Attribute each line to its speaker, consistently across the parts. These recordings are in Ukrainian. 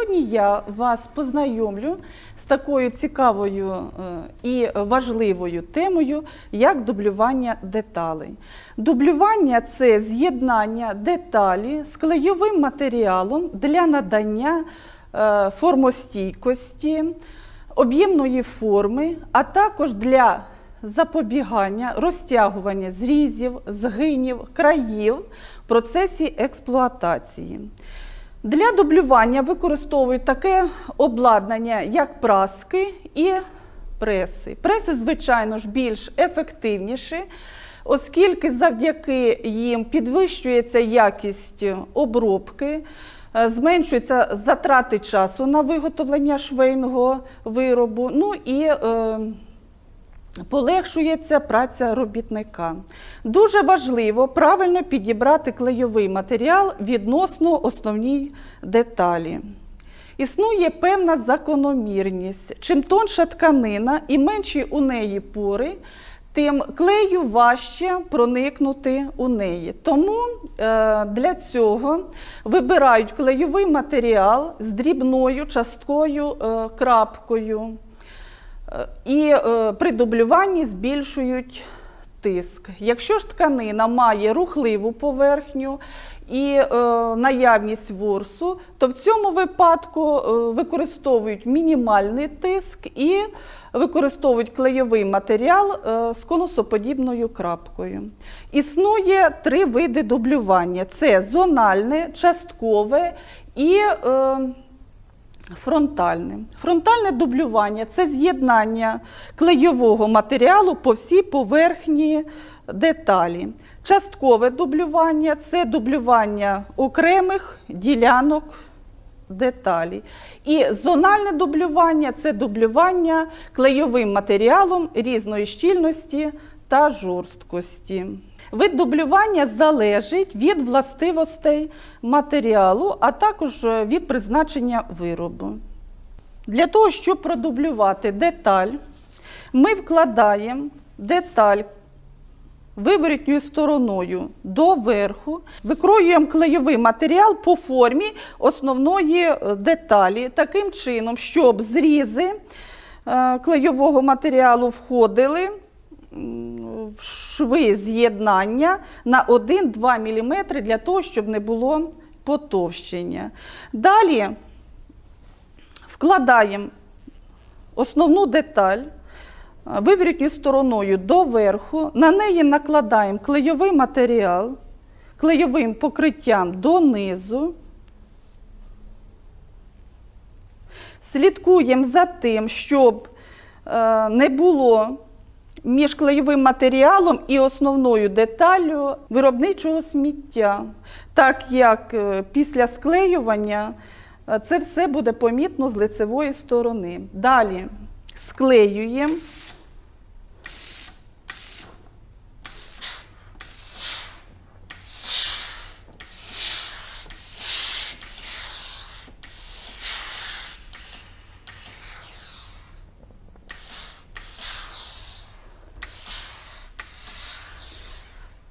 Speaker 1: Сьогодні я вас познайомлю з такою цікавою е, і важливою темою, як дублювання деталей. Дублювання це з'єднання деталі з клейовим матеріалом для надання е, формостійкості, об'ємної форми, а також для запобігання розтягування зрізів, згинів, країв в процесі експлуатації. Для дублювання використовують таке обладнання, як праски і преси. Преси, звичайно ж, більш ефективніші, оскільки завдяки їм підвищується якість обробки, е, зменшуються затрати часу на виготовлення швейного виробу. Ну і е, Полегшується праця робітника. Дуже важливо правильно підібрати клейовий матеріал відносно основній деталі. Існує певна закономірність. Чим тонша тканина і менші у неї пори, тим клею важче проникнути у неї. Тому е, для цього вибирають клейовий матеріал з дрібною часткою е, крапкою. І е, при дублюванні збільшують тиск. Якщо ж тканина має рухливу поверхню і е, наявність ворсу, то в цьому випадку е, використовують мінімальний тиск і використовують клейовий матеріал з конусоподібною крапкою. Існує три види дублювання: це зональне, часткове і Фронтальне. Фронтальне дублювання це з'єднання клейового матеріалу по всій поверхні деталі. Часткове дублювання це дублювання окремих ділянок деталі. І зональне дублювання це дублювання клейовим матеріалом різної щільності та жорсткості. Вид дублювання залежить від властивостей матеріалу, а також е, від призначення виробу. Для того, щоб продублювати деталь, ми вкладаємо деталь виворітньою стороною до верху, викроюємо клейовий матеріал по формі основної е, деталі, таким чином, щоб зрізи е, клейового матеріалу входили шви з'єднання на 1-2 мм для того, щоб не було потовщення. Далі вкладаємо основну деталь е, виворітньою стороною до верху, на неї накладаємо клейовий матеріал клейовим покриттям донизу. Слідкуємо за тим, щоб е, не було між клейовим матеріалом і основною деталлю виробничого сміття, так як е, після склеювання е, це все буде помітно з лицевої сторони. Далі склеюємо.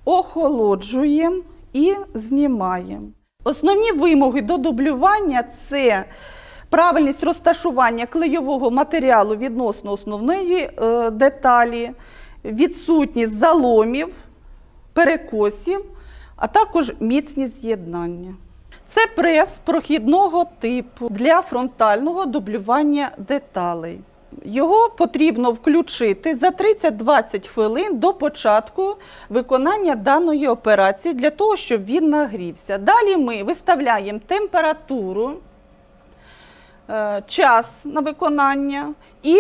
Speaker 1: Охолоджуємо і знімаємо. Основні вимоги до дублювання це правильність розташування клейового матеріалу відносно основної е, деталі, відсутність заломів, перекосів, а також міцність з'єднання. Це прес прохідного типу для фронтального дублювання деталей. Його потрібно включити за 30-20 хвилин до початку виконання даної операції для того, щоб він нагрівся. Далі ми виставляємо температуру, е, час на виконання і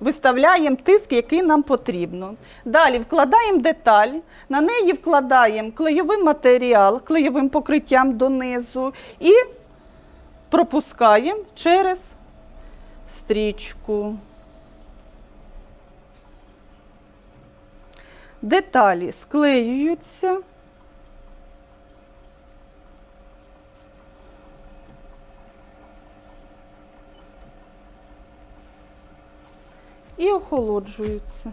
Speaker 1: виставляємо тиск, який нам потрібно. Далі вкладаємо деталь, на неї вкладаємо клейовий матеріал клейовим покриттям донизу і пропускаємо через стрічку. Деталі склеюються. І охолоджуються.